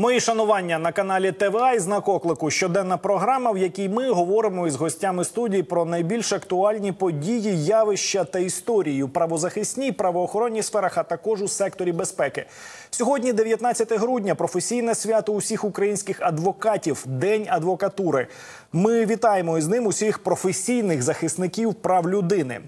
Мої шанування на каналі ТВА і знак оклику. Щоденна програма, в якій ми говоримо із гостями студії про найбільш актуальні події, явища та історії у правозахисній, правоохоронній сферах, а також у секторі безпеки. Сьогодні, 19 грудня, професійне свято усіх українських адвокатів, день адвокатури. Ми вітаємо із ним усіх професійних захисників прав людини.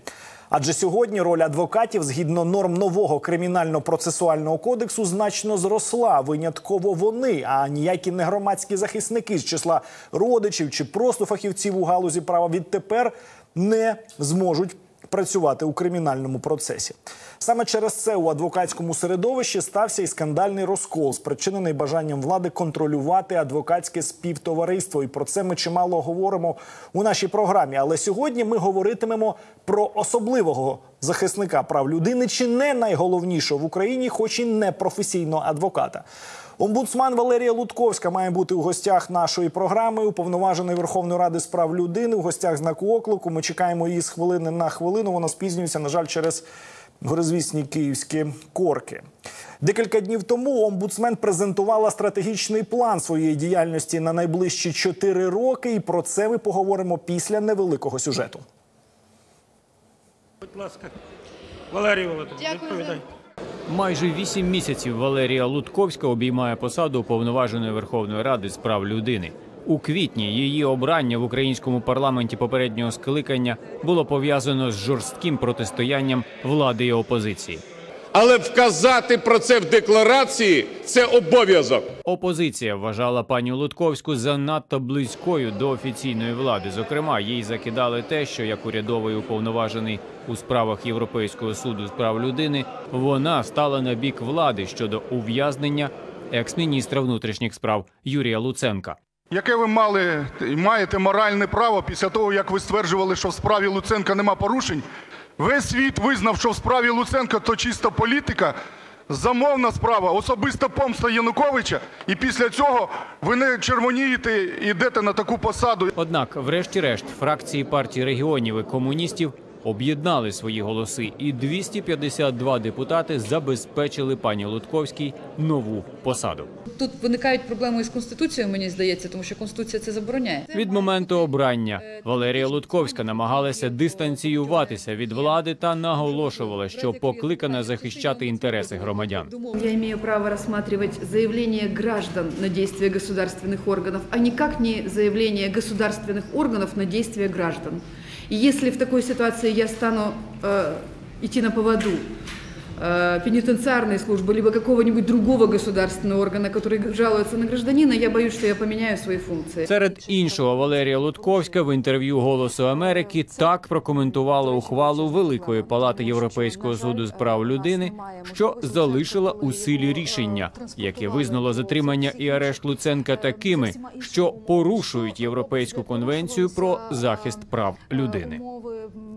Адже сьогодні роль адвокатів згідно норм нового кримінально-процесуального кодексу значно зросла. Винятково вони, а ніякі не громадські захисники з числа родичів чи просто фахівців у галузі права відтепер не зможуть працювати у кримінальному процесі. Саме через це у адвокатському середовищі стався і скандальний розкол, спричинений бажанням влади контролювати адвокатське співтовариство. І про це ми чимало говоримо у нашій програмі. Але сьогодні ми говоритимемо про особливого захисника прав людини, чи не найголовнішого в Україні, хоч і не професійного адвоката. Омбудсман Валерія Лутковська має бути у гостях нашої програми. Уповноважений Верховної Ради з прав людини. У гостях знаку оклику. Ми чекаємо її з хвилини на хвилину. Вона спізнюється, на жаль, через горизвісні київські корки. Декілька днів тому омбудсмен презентувала стратегічний план своєї діяльності на найближчі чотири роки. І про це ми поговоримо після невеликого сюжету. Будь ласка, Валерій Володимирович, відповідай. Майже вісім місяців Валерія Лутковська обіймає посаду уповноваженої Верховної Ради з прав людини. У квітні її обрання в українському парламенті попереднього скликання було пов'язано з жорстким протистоянням влади і опозиції. Але вказати про це в декларації це обов'язок. Опозиція вважала пані Лутковську занадто близькою до офіційної влади. Зокрема, їй закидали те, що як урядовий уповноважений у справах Європейського суду з прав людини, вона стала на бік влади щодо ув'язнення екс-міністра внутрішніх справ Юрія Луценка. Яке ви мали маєте моральне право після того, як ви стверджували, що в справі Луценка нема порушень? Весь світ визнав, що в справі Луценка то чиста політика, замовна справа, особиста помста Януковича. І після цього ви не червонієте і йдете на таку посаду. Однак, врешті-решт, фракції партії регіонів і комуністів об'єднали свої голоси, і 252 депутати забезпечили пані Лутковській нову посаду. Тут виникають проблеми із конституцією, мені здається, тому що конституція це забороняє. Від моменту обрання Валерія Лутковська намагалася дистанціюватися від влади та наголошувала, що покликана захищати інтереси громадян. Я имею право рассматривать заявления граждан на действия государственных органов, а никак не заявления государственных органов на действия граждан. И если в такой ситуации я стану э, идти на поводу пенитенциарной службы, либо какого-нибудь другого государственного органа, который жалуется на гражданина, я боюсь, что я поменяю свои функции. Серед іншого, Валерія Лутковська в інтерв'ю Голосу Америки так прокоментувала ухвалу Великої палати Європейського суду з прав людини, що залишила у силі рішення, яке визнало затримання і арешт Луценка такими, що порушують Європейську конвенцію про захист прав людини.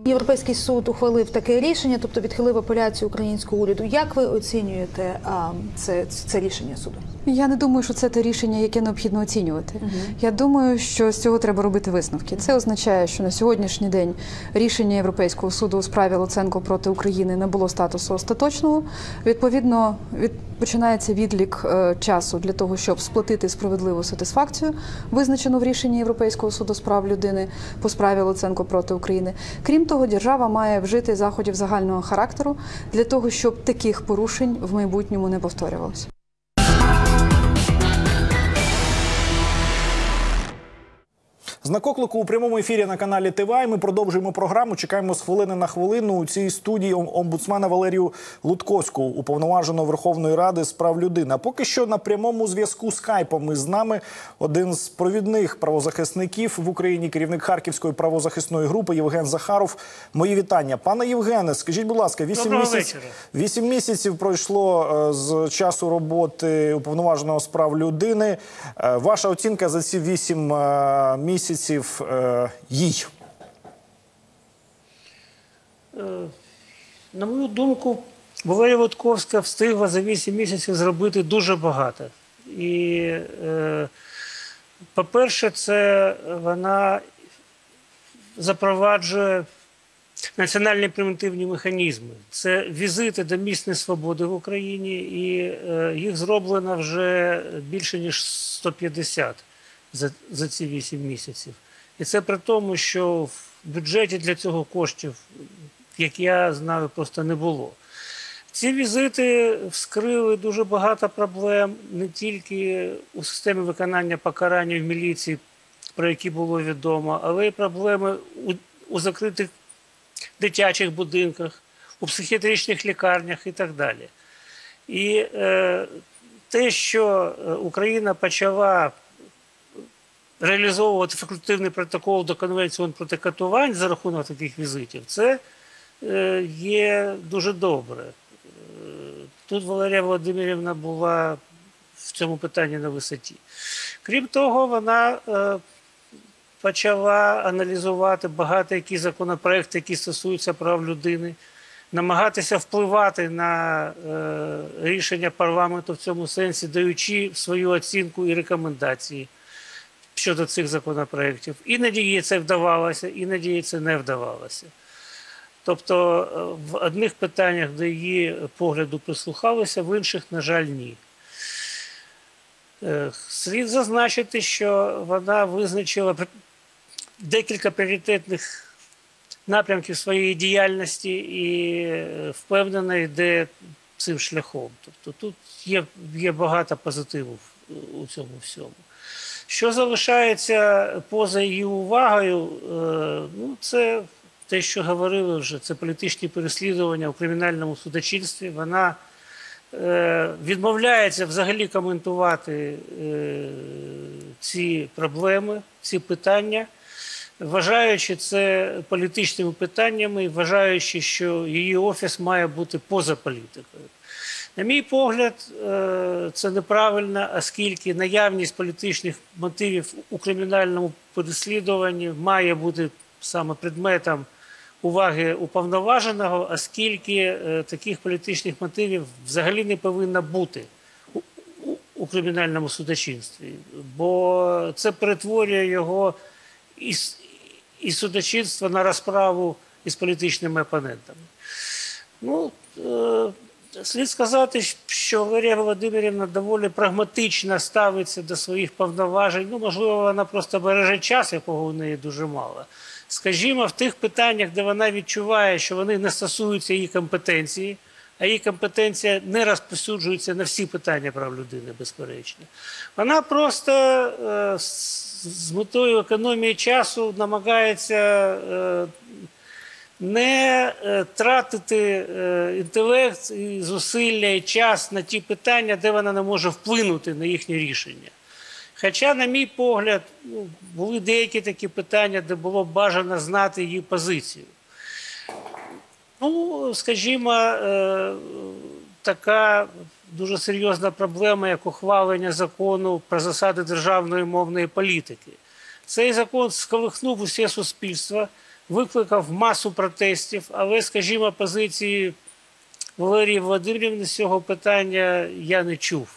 Європейський суд ухвалив таке рішення, тобто відхилив апеляцію українського уряду. Як ви оцінюєте а, це, це рішення суду? Я не думаю, що це те рішення, яке необхідно оцінювати. Я думаю, що з цього треба робити висновки. Це означає, що на сьогоднішній день рішення Європейського суду у справі Луценко проти України не було статусу остаточного. Відповідно, від починається відлік е, часу для того, щоб сплатити справедливу сатисфакцію, визначену в рішенні Європейського суду з прав людини по справі Луценко проти України. Крім того, держава має вжити заходів загального характеру для того, щоб таких порушень в майбутньому не повторювалося. Знак оклику у прямому ефірі на каналі ТВА. Ми продовжуємо програму. Чекаємо з хвилини на хвилину у цій студії омбудсмена Валерію Лутковську, уповноваженого Верховної Ради з прав людини. А поки що на прямому зв'язку скайпом із нами один з провідних правозахисників в Україні, керівник Харківської правозахисної групи Євген Захаров. Мої вітання, пане Євгене. Скажіть, будь ласка, вісім Доброго місяців вечора. вісім місяців пройшло е, з часу роботи уповноваженого з прав людини. Е, Ваша оцінка за ці вісім е, місяців е, їй. На мою думку, Валерія Лутковська встигла за 8 місяців зробити дуже багато. І, е, по-перше, це вона запроваджує національні примітивні механізми. Це візити до місць несвободи в Україні, і е, їх зроблено вже більше ніж 150 за, за ці 8 місяців. І це при тому, що в бюджеті для цього коштів, як я знаю, просто не було. Ці візити вскрили дуже багато проблем не тільки у системі виконання покарання в міліції, про які було відомо, але й проблеми у, у закритих дитячих будинках, у психіатричних лікарнях і так далі. І е, те, що е, Україна почала реалізовувати факультативний протокол до Конвенції проти катувань за рахунок таких візитів, це е, є дуже добре. Е, Тут Валерія Володимирівна була в цьому питанні на висоті. Крім того, вона е, почала аналізувати багато які законопроекти, які стосуються прав людини, намагатися впливати на рішення парламенту в цьому сенсі, даючи свою оцінку і рекомендації щодо цих законопроєктів. Іноді їй це вдавалося, іноді їй це не вдавалося. Тобто е, в одних питаннях до її погляду прислухалися, в інших, на жаль, ні. Е, Слід зазначити, що вона визначила декілька пріоритетних напрямків своєї діяльності і е, впевнена йде цим шляхом. Тобто тут є, є багато позитиву у цьому всьому. Що залишається поза її увагою, е, ну, це те, що говорили вже, це політичні переслідування у кримінальному судочинстві. Вона е, відмовляється взагалі коментувати е, ці проблеми, ці питання, вважаючи це політичними питаннями, вважаючи, що її офіс має бути поза політикою. На мій погляд, е, це неправильно, оскільки наявність політичних мотивів у кримінальному переслідуванні має бути саме предметом уваги уповноваженого, оскільки е, таких політичних мотивів взагалі не повинно бути у- кримінальному судочинстві, бо це перетворює його із, із судочинства на розправу із політичними опонентами. Ну, е, слід сказати, що Валерія Володимирівна доволі прагматично ставиться до своїх повноважень. Ну, можливо, вона просто береже час, якого у неї дуже мало. Скажімо, в тих питаннях, де вона відчуває, що вони не стосуються її компетенції, а її компетенція не розповсюджується на всі питання прав людини, безперечно. Вона просто е, з метою економії часу намагається. Е, не е, тратити е, інтелект, і зусилля і час на ті питання, де вона не може вплинути на їхнє рішення. Хоча, на мій погляд, ну, були деякі такі питання, де було бажано знати її позицію. Ну, скажімо, е, така дуже серйозна проблема, як ухвалення закону про засади державної мовної політики. Цей закон сколихнув усе суспільство, викликав масу протестів, але, скажімо, позиції Валерії Володимирівни з цього питання я не чув.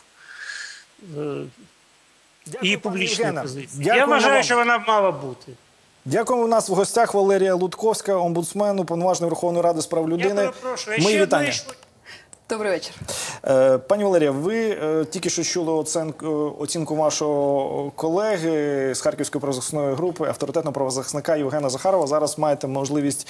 Дякую, і публічної Євгене. позиції. Я вважаю, вам. що вона мала бути. Дякуємо. У нас в гостях Валерія Лутковська, омбудсмен, уповноважений Верховної Ради з прав Я людини. перепрошую, а Мої вітання. Добрий вечір. Е, Пані Валерія, ви е, тільки що чули оценку, оцінку вашого колеги з Харківської правозахисної групи, авторитетного правозахисника Євгена Захарова. Зараз маєте можливість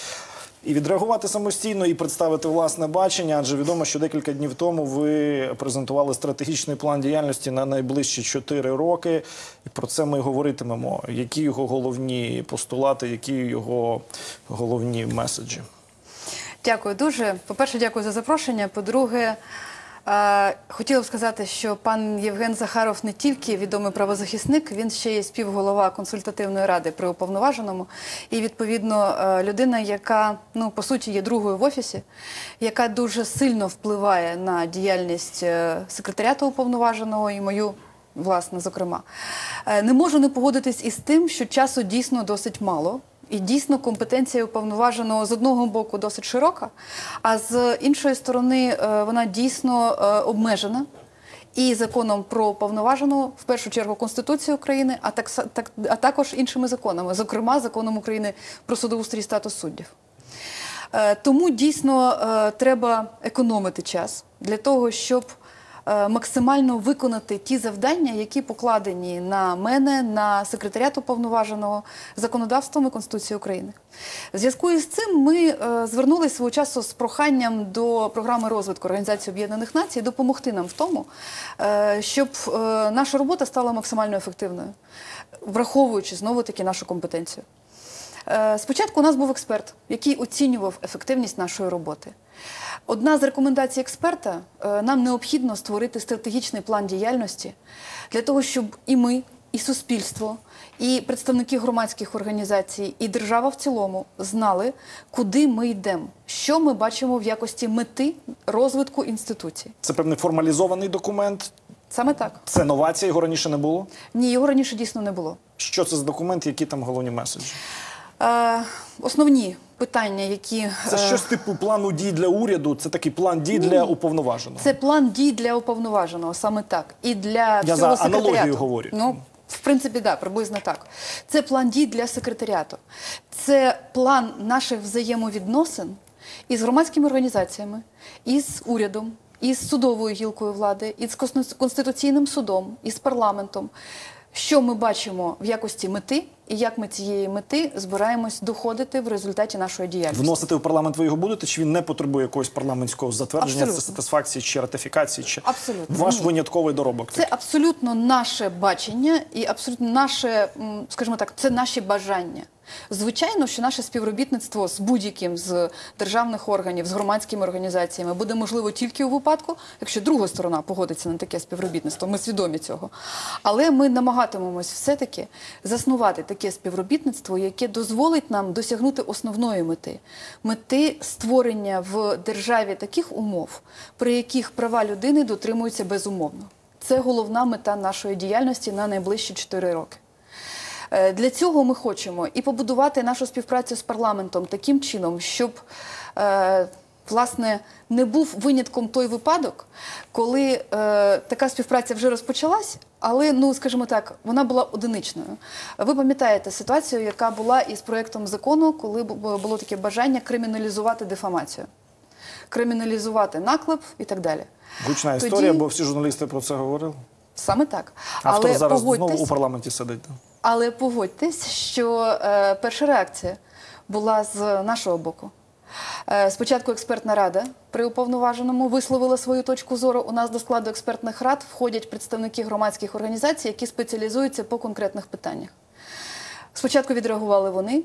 і відреагувати самостійно, і представити власне бачення, адже відомо, що декілька днів тому ви презентували стратегічний план діяльності на найближчі 4 роки. І про це ми говоритимемо. Які його головні постулати, які його головні меседжі? Дякую дуже. По-перше, дякую за запрошення. По-друге, е, хотіла б сказати, що пан Євген Захаров не тільки відомий правозахисник, він ще є співголова консультативної ради при уповноваженому. І відповідно е, людина, яка ну по суті є другою в офісі, яка дуже сильно впливає на діяльність е, секретаріату уповноваженого і мою. Власне, зокрема, Е, не можу не погодитись із тим, що часу дійсно досить мало. І дійсно компетенція уповноваженого з одного боку досить широка, а з іншої сторони е, вона дійсно е, обмежена. І законом про уповноваженого, в першу чергу Конституцією України, а так, так а також іншими законами, зокрема законом України про судоустрій статус суддів. Е, Тому дійсно е, треба економити час для того, щоб максимально виконати ті завдання, які покладені на мене, на секретаріат уповноваженого законодавством і Конституцією України. В зв'язку із цим ми е, звернулися свого часу з проханням до програми розвитку Організації Об'єднаних Націй допомогти нам в тому, е, щоб е, наша робота стала максимально ефективною, враховуючи знову таки нашу компетенцію. Е, Спочатку у нас був експерт, який оцінював ефективність нашої роботи. Одна з рекомендацій експерта е, нам необхідно створити стратегічний план діяльності для того, щоб і ми, і суспільство, і представники громадських організацій, і держава в цілому знали, куди ми йдемо, що ми бачимо в якості мети розвитку інституцій. Це певний формалізований документ. Саме так. Це новація, його раніше не було. Ні, його раніше дійсно не було. Що це за документ, які там головні меседжі? Е, основні питання, які Це е, щось типу плану дій для уряду. Це такий план дій для уповноваженого. Це план дій для уповноваженого, саме так. І для Я всього за аналогію говорю. Ну, в принципі, да, приблизно так. Це план дій для секретаріату. Це план наших взаємовідносин із громадськими організаціями, із урядом, із судовою гілкою влади, із Конститу- Конституційним судом, із парламентом. Що ми бачимо в якості мети, і як ми цієї мети збираємось доходити в результаті нашої діяльності. Вносити в парламент ви його будете, чи він не потребує якогось парламентського затвердження, Абсолютно. сатисфакції чи ратифікації? Чи Абсолютно. ваш Ні. винятковий доробок? Це абсолютно наше бачення і абсолютно наше, скажімо так, це наші бажання. Звичайно, що наше співробітництво з будь-яким з державних органів, з громадськими організаціями буде можливо тільки у випадку, якщо друга сторона погодиться на таке співробітництво. Ми свідомі цього. Але ми намагатимемось все-таки заснувати таке співробітництво, яке дозволить нам досягнути основної мети мети створення в державі таких умов, при яких права людини дотримуються безумовно. Це головна мета нашої діяльності на найближчі 4 роки. Е, Для цього ми хочемо і побудувати нашу співпрацю з парламентом таким чином, щоб е, власне не був винятком той випадок, коли е, така співпраця вже розпочалась, але ну скажімо так, вона була одиничною. Ви пам'ятаєте ситуацію, яка була із проектом закону, коли бу- було таке бажання криміналізувати дефамацію, криміналізувати наклеп і так далі. Гучна Тоді- історія, бо всі журналісти про це говорили. Саме так. Автор але зараз погодьтесь, знову у парламенті сидить. Але погодьтесь, що е, перша реакція була з нашого боку. Е, спочатку експертна рада при уповноваженому висловила свою точку зору. У нас до складу експертних рад входять представники громадських організацій, які спеціалізуються по конкретних питаннях. Спочатку відреагували вони.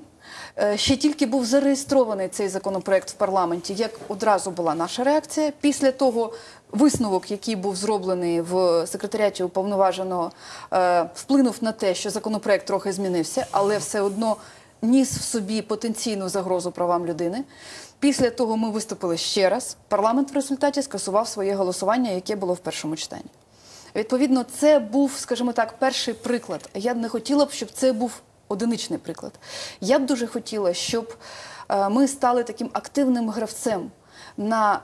Е, Ще тільки був зареєстрований цей законопроект в парламенті, як одразу була наша реакція. Після того висновок, який був зроблений в секретаріаті уповноваженого, е, вплинув на те, що законопроект трохи змінився, але все одно ніс в собі потенційну загрозу правам людини. Після того ми виступили ще раз. Парламент в результаті скасував своє голосування, яке було в першому читанні. Відповідно, це був, скажімо так, перший приклад. Я б не хотіла б, щоб це був одиничний приклад. Я б дуже хотіла, щоб е, ми стали таким активним гравцем на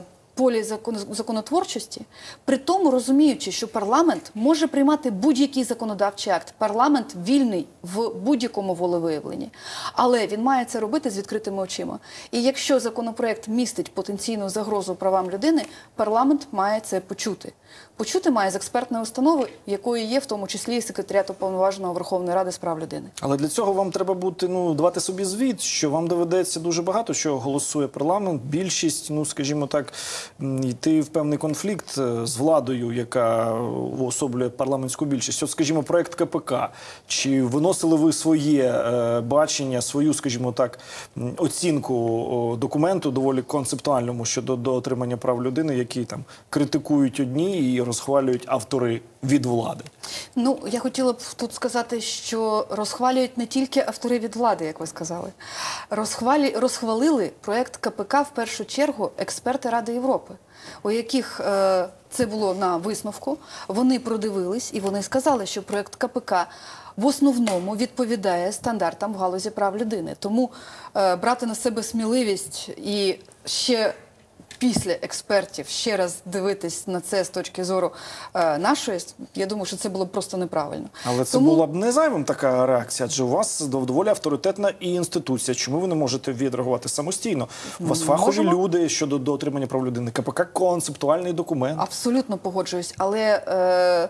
е, полі закон, законотворчості, при тому розуміючи, що парламент може приймати будь-який законодавчий акт. Парламент вільний в будь-якому волевиявленні, але він має це робити з відкритими очима. І якщо законопроект містить потенційну загрозу правам людини, парламент має це почути. Почути має з експертної установи, якою є в тому числі і секретаріат уповноваженого Верховної Ради з прав людини. Але для цього вам треба бути ну давати собі звіт, що вам доведеться дуже багато що голосує парламент. Більшість, ну скажімо так, йти в певний конфлікт е, з владою, яка уособлює парламентську більшість. От, скажімо, проект КПК. Чи виносили ви своє е, бачення, свою, скажімо так, оцінку документу доволі концептуальному щодо до отримання прав людини, які там критикують одні і розхвалюють автори від влади? Ну, я хотіла б тут сказати, що розхвалюють не тільки автори від влади, як ви сказали. Розхвалі, розхвалили проект КПК в першу чергу експерти Ради Європи, у яких е, це було на висновку. Вони продивились і вони сказали, що проект КПК в основному відповідає стандартам в галузі прав людини. Тому е, брати на себе сміливість і ще після експертів ще раз дивитись на це з точки зору е, нашої, я думаю, що це було б просто неправильно. Але це Тому- була б не зайвим така реакція, адже у вас доволі авторитетна і інституція. Чому ви не можете відреагувати самостійно? У вас фахові люди щодо дотримання прав людини. КПК концептуальний документ. Абсолютно погоджуюсь, але е,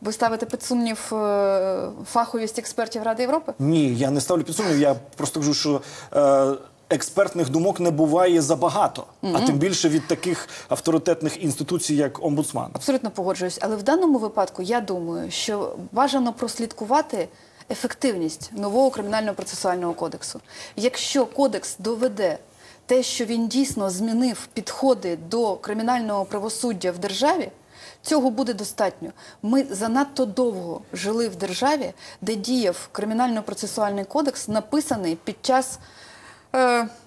ви ставите під сумнів е, фаховість експертів Ради Європи? Ні, я не ставлю під сумнів. Я просто кажу, що е, експертних думок не буває забагато, а тим більше від таких авторитетних інституцій, як омбудсман. Абсолютно погоджуюсь. Але в даному випадку я думаю, що бажано прослідкувати ефективність нового кримінального процесуального кодексу. Якщо кодекс доведе те, що він дійсно змінив підходи до кримінального правосуддя в державі. Цього буде достатньо. Ми занадто довго жили в державі, де діяв кримінально-процесуальний кодекс, написаний під час,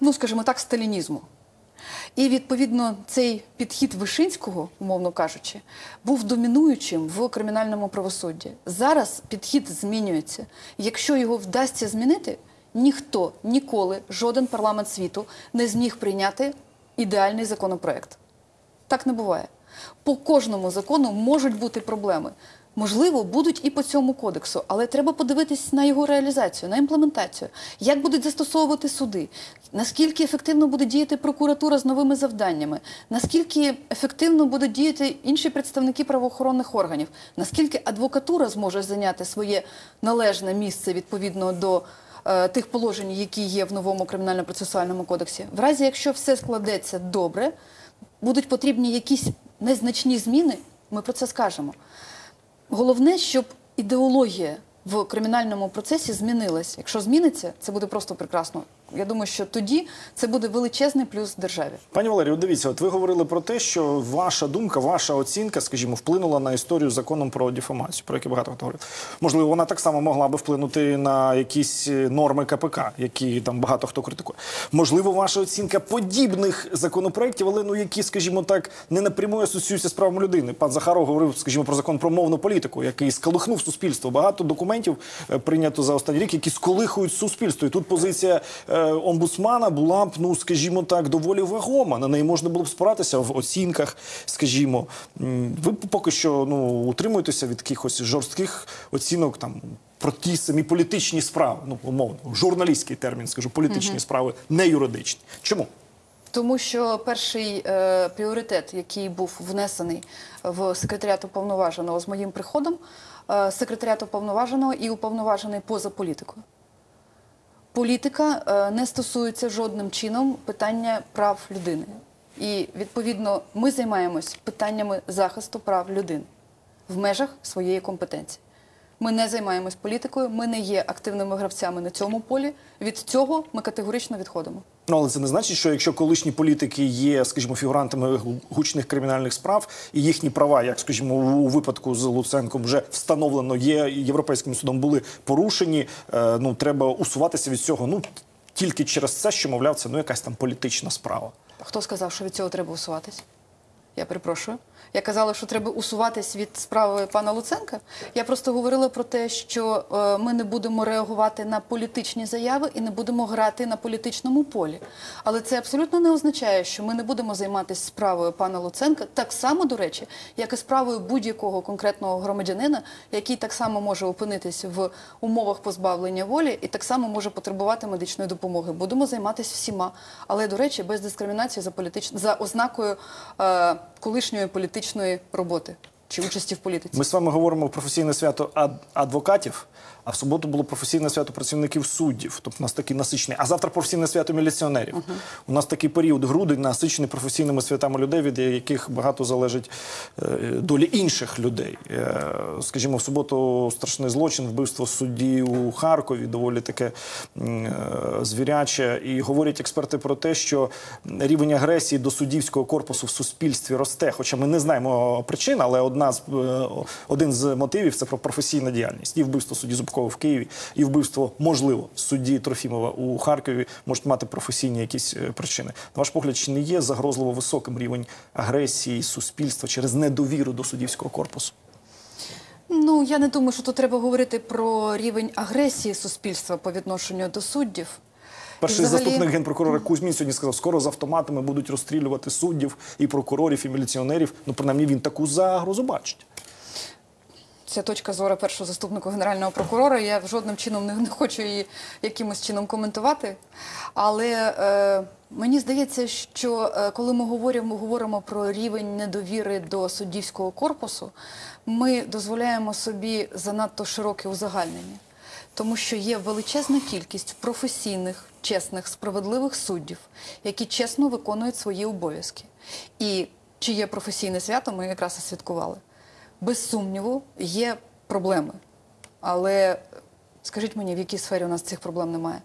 ну скажімо так, сталінізму. І відповідно цей підхід Вишинського, умовно кажучи, був домінуючим в кримінальному правосудді. Зараз підхід змінюється. Якщо його вдасться змінити, ніхто ніколи, жоден парламент світу не зміг прийняти ідеальний законопроект. Так не буває. По кожному закону можуть бути проблеми. Можливо, будуть і по цьому кодексу, але треба подивитись на його реалізацію, на імплементацію. Як будуть застосовувати суди, наскільки ефективно буде діяти прокуратура з новими завданнями, наскільки ефективно будуть діяти інші представники правоохоронних органів, наскільки адвокатура зможе зайняти своє належне місце відповідно до е, тих положень, які є в новому кримінально-процесуальному кодексі. В разі, якщо все складеться добре, будуть потрібні якісь незначні зміни, ми про це скажемо. Головне, щоб ідеологія в кримінальному процесі змінилась. Якщо зміниться, це буде просто прекрасно. Я думаю, що тоді це буде величезний плюс державі. Пані Валерію, дивіться, от ви говорили про те, що ваша думка, ваша оцінка, скажімо, вплинула на історію законом про дефамацію, про який багато хто говорив. Можливо, вона так само могла би вплинути на якісь е, норми КПК, які там багато хто критикує. Можливо, ваша оцінка подібних законопроєктів, але ну які, скажімо так, не напряму асоціюються з правом людини. Пан Захаров говорив, скажімо, про закон про мовну політику, який сколихнув суспільство. Багато документів е, прийнято за останній рік, які сколихують суспільство. І тут позиція е, омбудсмана була б, ну скажімо так, доволі вагома. На неї можна було б спиратися в оцінках. Скажімо, ви поки що ну утримуєтеся від якихось жорстких оцінок там. Про ті самі політичні справи, ну умовно, журналістський термін, скажу, політичні справи, не юридичні. Чому? Тому що перший е, пріоритет, який був внесений в секретаріат уповноваженого з моїм приходом, секретаріат уповноваженого і уповноважений поза політикою. Політика е, не стосується жодним чином питання прав людини. І відповідно ми займаємось питаннями захисту прав людини в межах своєї компетенції. Ми не займаємось політикою, ми не є активними гравцями на цьому полі. Від цього ми категорично відходимо. Ну, але це не значить, що якщо колишні політики є, скажімо, фігурантами гучних кримінальних справ, і їхні права, як скажімо, у випадку з Луценком вже встановлено, є європейським судом були порушені. е, ну треба усуватися від цього. Ну тільки через це, що мовляв, це ну якась там політична справа. Хто сказав, що від цього треба усуватись? Я перепрошую. Я казала, що треба усуватись від справи пана Луценка. Я просто говорила про те, що е, ми не будемо реагувати на політичні заяви і не будемо грати на політичному полі. Але це абсолютно не означає, що ми не будемо займатися справою пана Луценка так само, до речі, як і справою будь-якого конкретного громадянина, який так само може опинитися в умовах позбавлення волі і так само може потребувати медичної допомоги. Будемо займатися всіма. Але, до речі, без дискримінації за політич... за ознакою е, колишньої політичної роботи чи участі в політиці. Ми з вами говоримо про професійне свято адвокатів, а в суботу було професійне свято працівників суддів. Тобто у нас такий насичений. А завтра професійне свято міліціонерів. У нас такий період грудень насичений професійними святами людей, від яких багато залежить е, долі інших людей. Е, скажімо, в суботу страшний злочин, вбивство судді у Харкові, доволі таке е, звіряче. І говорять експерти про те, що рівень агресії до суддівського корпусу в суспільстві росте. Хоча ми не знаємо причин, але одна з один з мотивів це про професійну діяльність. І вбивство судді Зубкова в Києві, і вбивство, можливо, судді Трофімова у Харкові можуть мати професійні якісь е, причини. На ваш погляд, чи не є загрозливо високим рівень агресії суспільства через недовіру до суддівського корпусу? Ну я не думаю, що тут треба говорити про рівень агресії суспільства по відношенню до суддів. Перший Взагалі- заступник генпрокурора Кузьмін сьогодні сказав, скоро з автоматами будуть розстрілювати суддів і прокурорів, і міліціонерів. Ну, принаймні, він таку загрозу бачить. Це точка зору першого заступника генерального прокурора. Я жодним чином не, хочу її якимось чином коментувати. Але е, мені здається, що е, коли ми говоримо, говоримо про рівень недовіри до суддівського корпусу, ми дозволяємо собі занадто широке узагальнення. Тому що є величезна кількість професійних, чесних, справедливих суддів, які чесно виконують свої обов'язки. І чиє професійне свято ми якраз і святкували. Без сумніву, є проблеми. Але скажіть мені, в якій сфері у нас цих проблем немає?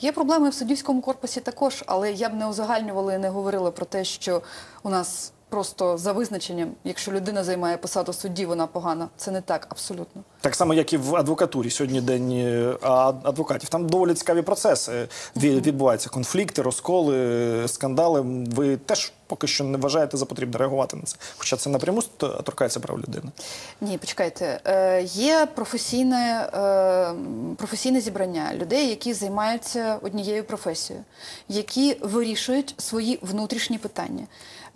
Є проблеми в суддівському корпусі також, але я б не узагальнювала і не говорила про те, що у нас просто за визначенням, якщо людина займає посаду судді, вона погана. Це не так абсолютно. Так само, як і в адвокатурі. Сьогодні день е, адвокатів. Там доволі цікаві процеси ві- відбуваються. Конфлікти, розколи, скандали. Ви теж поки що не вважаєте за потрібне реагувати на це. Хоча це напряму торкається прав людини. Ні, почекайте. Е, є професійне, е, професійне зібрання людей, які займаються однією професією, які вирішують свої внутрішні питання.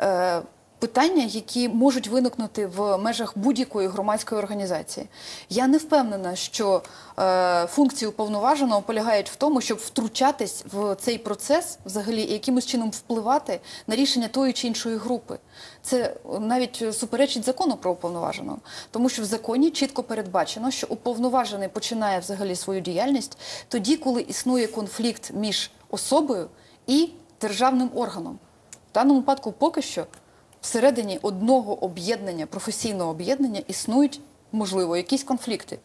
Е, Питання, які можуть виникнути в межах будь-якої громадської організації. Я не впевнена, що е, функції уповноваженого полягають в тому, щоб втручатись в цей процес взагалі і якимось чином впливати на рішення тої чи іншої групи. Це навіть суперечить закону про уповноваженого, тому що в законі чітко передбачено, що уповноважений починає взагалі свою діяльність тоді, коли існує конфлікт між особою і державним органом. В даному випадку поки що всередині одного об'єднання, професійного об'єднання існують, можливо, якісь конфлікти.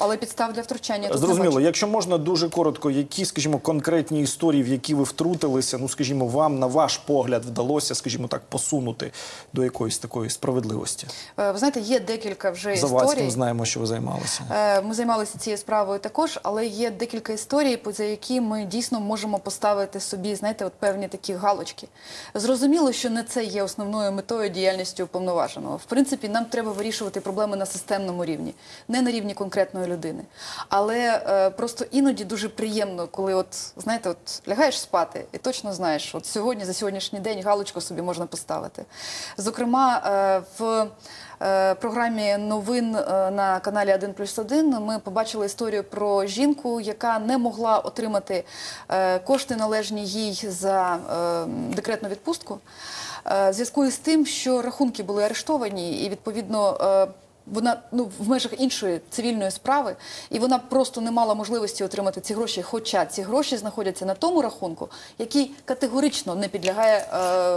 Але підстав для втручання тут Зрозуміло, якщо можна дуже коротко, які, скажімо, конкретні історії, в які ви втрутилися, ну скажімо, вам на ваш погляд вдалося, скажімо так, посунути до якоїсь такої справедливості. Е, Ви знаєте, є декілька вже За історій. ми знаємо, що ви займалися. Е, Ми займалися цією справою також, але є декілька історій, за які ми дійсно можемо поставити собі, знаєте, от певні такі галочки. Зрозуміло, що не це є основною метою діяльності уповноваженого. В принципі, нам треба вирішувати проблеми на системному рівні, не на рівні конкретної людини. Але е, просто іноді дуже приємно, коли, от знаєте, от лягаєш спати і точно знаєш, от сьогодні за сьогоднішній день галочку собі можна поставити. Зокрема, е, в е, програмі новин е, на каналі 1 плюс 1 ми побачили історію про жінку, яка не могла отримати е, кошти належні їй за е, декретну відпустку. е, зв'язку із тим, що рахунки були арештовані, і відповідно. Вона ну в межах іншої цивільної справи, і вона просто не мала можливості отримати ці гроші. Хоча ці гроші знаходяться на тому рахунку, який категорично не підлягає е,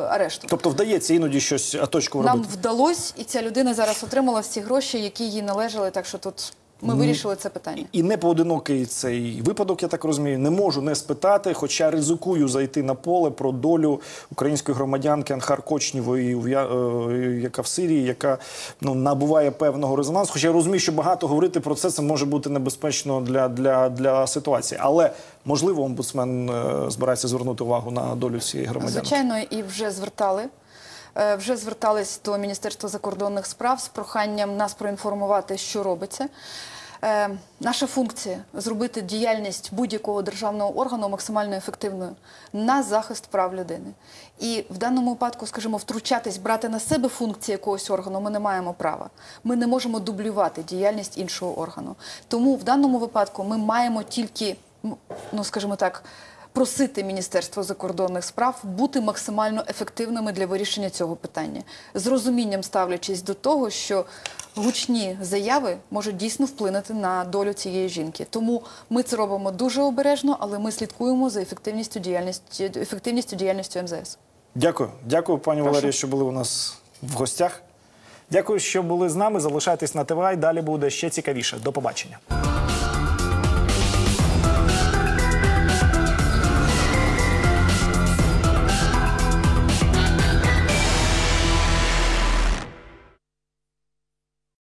арешту. Тобто вдається іноді щось Нам робити. вдалося, і ця людина зараз отримала всі гроші, які їй належали. Так що тут ми вирішили це питання. І не поодинокий цей випадок, я так розумію, не можу не спитати, хоча ризикую зайти на поле про долю української громадянки Анхар Кочнєвої, е, яка в Сирії, яка ну набуває певного резонансу. Хоча я розумію, що багато говорити про це це може бути небезпечно для, для, для ситуації. Але можливо, омбудсмен е, збирається звернути увагу на долю цієї громадянки. Звичайно, і вже звертали. Е, Вже звертались до Міністерства закордонних справ з проханням нас проінформувати, що робиться. Е, наша функція зробити діяльність будь-якого державного органу максимально ефективною на захист прав людини. І в даному випадку, скажімо, втручатись, брати на себе функції якогось органу ми не маємо права. Ми не можемо дублювати діяльність іншого органу. Тому в даному випадку ми маємо тільки, ну скажімо так, просити Міністерство закордонних справ бути максимально ефективними для вирішення цього питання, з розумінням ставлячись до того, що гучні заяви можуть дійсно вплинути на долю цієї жінки. Тому ми це робимо дуже обережно, але ми слідкуємо за ефективністю діяльності ефективністю діяльністю МЗС. Дякую, дякую, пані Валерія, що були у нас в гостях. Дякую, що були з нами. Залишайтесь на ТВА і далі буде ще цікавіше. До побачення.